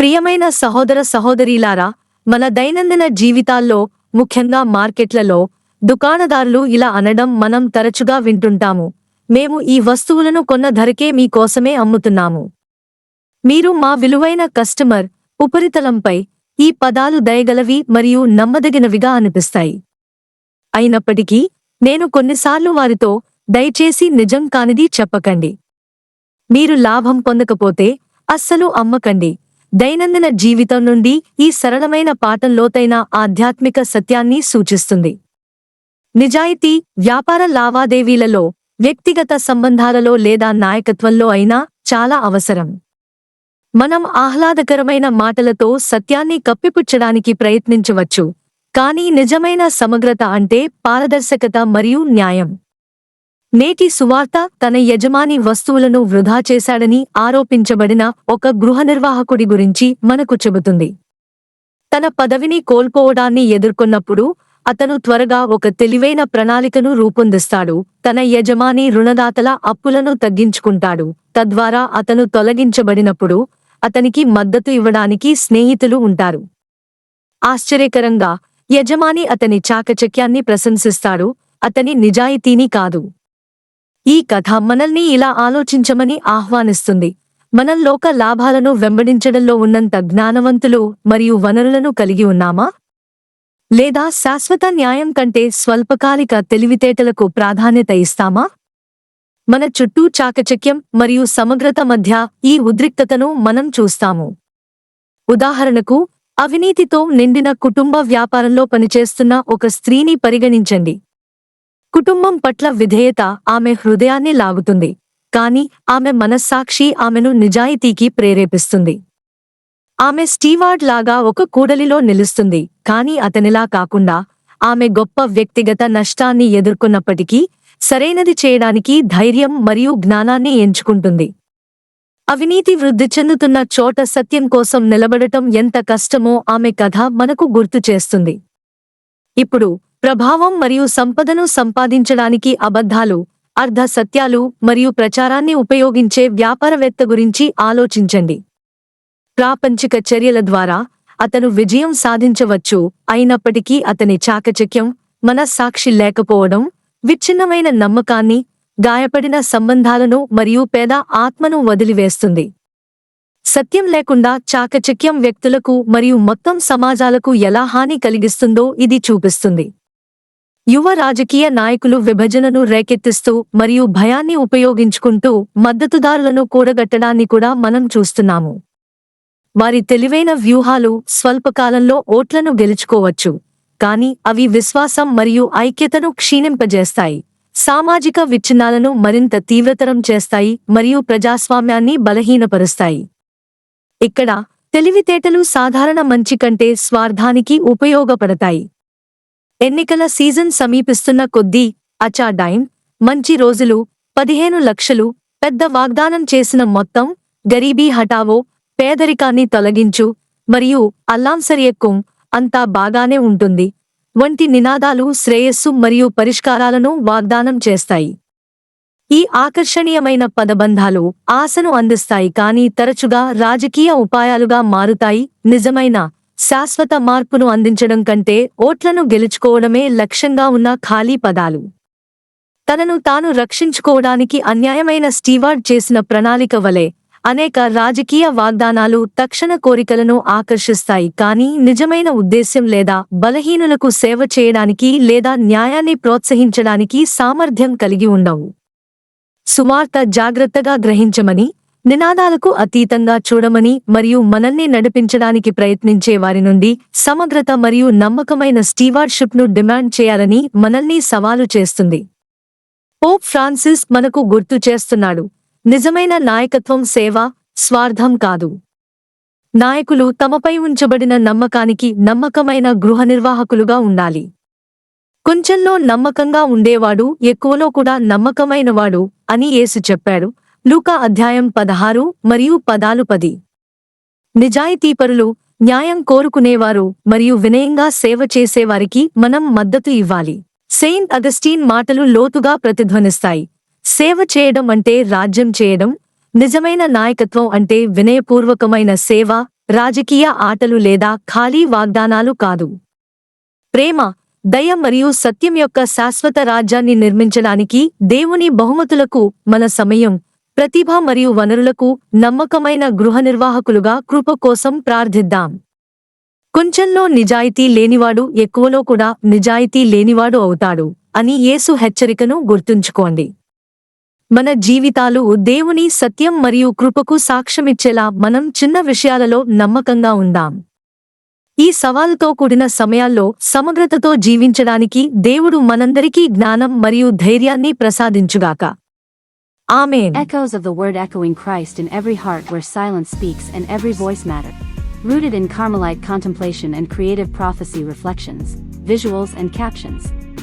ప్రియమైన సహోదర సహోదరీలారా మన దైనందిన జీవితాల్లో ముఖ్యంగా మార్కెట్లలో దుకాణదారులు ఇలా అనడం మనం తరచుగా వింటుంటాము. మేము ఈ వస్తువులను కొన్న ధరకే మీకోసమే అమ్ముతున్నాము. మీరు మా విలువైన కస్టమర్ ఉపరితలంపై ఈ పదాలు దయగలవి మరియు నమ్మదగినవిగా అనిపిస్తాయి. అయినప్పటికీ నేను కొన్నిసార్లు వారితో దయచేసి నిజం కానిది చెప్పకండి. మీరు లాభం పొందకపోతే అస్సలు అమ్మకండి. దైనందిన జీవితం నుండి ఈ సరళమైన పాఠం లోతైన ఆధ్యాత్మిక సత్యాన్ని సూచిస్తుంది. నిజాయితీ వ్యాపార లావాదేవీలలో వ్యక్తిగత సంబంధాలలో లేదా నాయకత్వంలో అయినా చాలా అవసరం. మనం ఆహ్లాదకరమైన మాటలతో సత్యాన్ని కప్పిపుచ్చడానికి ప్రయత్నించవచ్చు కానీ నిజమైన సమగ్రత అంటే పారదర్శకత మరియు న్యాయం. నేటి సువార్త తన యజమాని వస్తువులను వృధా చేశాడని ఆరోపించబడిన ఒక గృహ నిర్వాహకుడి గురించి మనకు చెబుతుంది. తన పదవిని కోల్పోవడాన్ని ఎదుర్కొన్నప్పుడు అతను త్వరగా ఒక తెలివైన ప్రణాళికను రూపొందిస్తాడు. తన యజమాని రుణదాతల అప్పులను తగ్గించుకుంటాడు. తద్వారా అతను తొలగించబడినప్పుడు అతనికి మద్దతు ఇవ్వడానికి స్నేహితులు ఉంటారు. ఆశ్చర్యకరంగా యజమాని అతని చాకచక్యాన్ని ప్రశంసిస్తాడు. అతని నిజాయితీని కాదు. ఈ కథ మనల్ని ఇలా ఆలోచించమని ఆహ్వానిస్తుంది. మనం లోక లాభాలను వెంబడించడంలో ఉన్నంత జ్ఞానవంతులు మరియు వనరులను కలిగి ఉన్నామా? లేదా శాశ్వత న్యాయం కంటే స్వల్పకాలిక తెలివితేటలకు ప్రాధాన్యత ఇస్తామా? మన చుట్టూ చాకచక్యం మరియు సమగ్రత మధ్య ఈ ఉద్రిక్తతను మనం చూస్తాము. ఉదాహరణకు అవినీతితో నిండిన కుటుంబ వ్యాపారంలో పనిచేస్తున్న ఒక స్త్రీని పరిగణించండి. కుటుంబం పట్ల విధేయత ఆమె హృదయాన్ని లాగుతుంది. కాని ఆమె మనస్సాక్షి ఆమెను నిజాయితీకి ప్రేరేపిస్తుంది. ఆమె స్టీవార్డ్ లాగా ఒక కూడలిలో నిలుస్తుంది. కాని అతనిలా కాకుండా ఆమె గొప్ప వ్యక్తిగత నష్టాన్ని ఎదుర్కొన్నప్పటికీ సరైనది చేయడానికి ధైర్యం మరియు జ్ఞానాన్ని ఎంచుకుంటుంది. అవినీతి వృద్ధి చెందుతున్న చోట సత్యం కోసం నిలబడటం ఎంత కష్టమో ఆమె కథ మనకు గుర్తు చేస్తుంది. ఇప్పుడు ప్రభావం మరియు సంపదను సంపాదించడానికి అబద్ధాలు అర్ధ సత్యాలు మరియు ప్రచారాన్ని ఉపయోగించే వ్యాపారవేత్త గురించి ఆలోచించండి. ప్రాపంచిక చర్యల ద్వారా అతను విజయం సాధించవచ్చు. అయినప్పటికీ అతని చాకచక్యం మనస్సాక్షి లేకపోవడం విచ్ఛిన్నమైన నమ్మకాన్ని గాయపడిన సంబంధాలను మరియు పేద ఆత్మను వదిలివేస్తుంది. సత్యం లేకుండా చాకచక్యం వ్యక్తులకు మరియు మొత్తం సమాజాలకు ఎలా హాని కలిగిస్తుందో ఇది చూపిస్తుంది. యువ రాజకీయ నాయకులు విభజనను రేకెత్తిస్తూ మరియు భయాన్ని ఉపయోగించుకుంటూ మద్దతుదారులను కూడగట్టడాన్ని కూడా మనం చూస్తున్నాము. వారి తెలివైన వ్యూహాలు స్వల్పకాలంలో ఓట్లను గెలుచుకోవచ్చు. కాని అవి విశ్వాసం మరియు ఐక్యతను క్షీణింపజేస్తాయి. సామాజిక విచ్ఛిన్నాలను మరింత తీవ్రతరం చేస్తాయి మరియు ప్రజాస్వామ్యాన్ని బలహీనపరుస్తాయి. ఇక్కడ తెలివితేటలు సాధారణ మంచి కంటే స్వార్థానికి ఉపయోగపడతాయి. ఎన్నికల సీజన్ సమీపిస్తున్న కొద్దీ అచాడైన్ మంచి రోజులు పదిహేను లక్షలు పెద్ద వాగ్దానం చేసిన మొత్తం గరీబీ హటావో పేదరికాన్ని తొలగించు మరియు అల్లాంసరియక్కుం అంతా బాగానే ఉంటుంది. వంటి నినాదాలు శ్రేయస్సు మరియు పరిష్కారాలను వాగ్దానం చేస్తాయి. ఈ ఆకర్షణీయమైన పదబంధాలు ఆశను అందిస్తాయి కానీ తరచుగా రాజకీయ ఉపాయాలుగా మారుతాయి. నిజమైన శాశ్వత మార్పును అందించడం కంటే ఓట్లను గెలుచుకోవడమే లక్ష్యంగా ఉన్న ఖాళీ పదాలు. తనను తాను రక్షించుకోవడానికి అన్యాయమైన స్టీవార్డ్ చేసిన ప్రణాళిక వలె అనేక రాజకీయ వాగ్దానాలు తక్షణ కోరికలను ఆకర్షిస్తాయి కానీ నిజమైన ఉద్దేశ్యం లేదా బలహీనులకు సేవ చేయడానికి లేదా న్యాయాన్ని ప్రోత్సహించడానికి సామర్థ్యం కలిగి ఉండవు. సువార్త జాగ్రత్తగా గ్రహించమని నినాదాలకు అతీతంగా చూడమని మరియు మనల్ని నడిపించడానికి ప్రయత్నించే వారి నుండి సమగ్రత మరియు నమ్మకమైన స్టీవార్డ్షిప్ను డిమాండ్ చేయాలని మనల్ని సవాలు చేస్తుంది. పోప్ ఫ్రాన్సిస్ మనకు గుర్తు చేస్తున్నాడు నిజమైన నాయకత్వం సేవ స్వార్థం కాదు. నాయకులు తమపై ఉంచబడిన నమ్మకానికి నమ్మకమైన గృహ నిర్వాహకులుగా ఉండాలి. కొంచెంలో నమ్మకంగా ఉండేవాడు ఎక్కువలో కూడా నమ్మకమైనవాడు అని యేసు చెప్పాడు. లూకా అధ్యాయం పదహారు మరియు పదాలు పది. నిజాయితీపరులు న్యాయం కోరుకునేవారు మరియు వినయంగా సేవ చేసేవారికి మనం మద్దతు ఇవ్వాలి. సెయింట్ అగస్టీన్ మాటలు లోతుగా ప్రతిధ్వనిస్తాయి. సేవ చేయడం అంటే రాజ్యం చేయడం నిజమైన నాయకత్వం అంటే వినయపూర్వకమైన సేవ రాజకీయ ఆటలు లేదా ఖాళీ వాగ్దానాలు కాదు. ప్రేమ దయ మరియు సత్యం యొక్క శాశ్వత రాజ్యాన్ని నిర్మించడానికి దేవుని బహుమతులకు మన సమయం ప్రతిభ మరియు వనరులకు నమ్మకమైన గృహ నిర్వాహకులుగా కృప కోసం ప్రార్థిద్దాం. కొంచెంలో నిజాయితీ లేనివాడు ఎక్కువలో కూడా నిజాయితీ లేనివాడు అవుతాడు అని యేసు హెచ్చరికను గుర్తుంచుకోండి. మన జీవితాలు దేవుని సత్యం మరియు కృపకు సాక్ష్యమిచ్చేలా మనం చిన్న విషయాలలో నమ్మకంగా ఉందాం. ఈ సవాలుతో కూడిన సమయాల్లో సమగ్రతతో జీవించడానికి దేవుడు మనందరికీ జ్ఞానం మరియు ధైర్యాన్ని ప్రసాదించుగాక. Amen. Echoes of the word echoing Christ in every heart where silence speaks and every voice matters. Rooted in Carmelite contemplation and creative prophecy reflections, visuals and captions.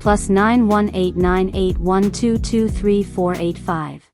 plus 918981223485.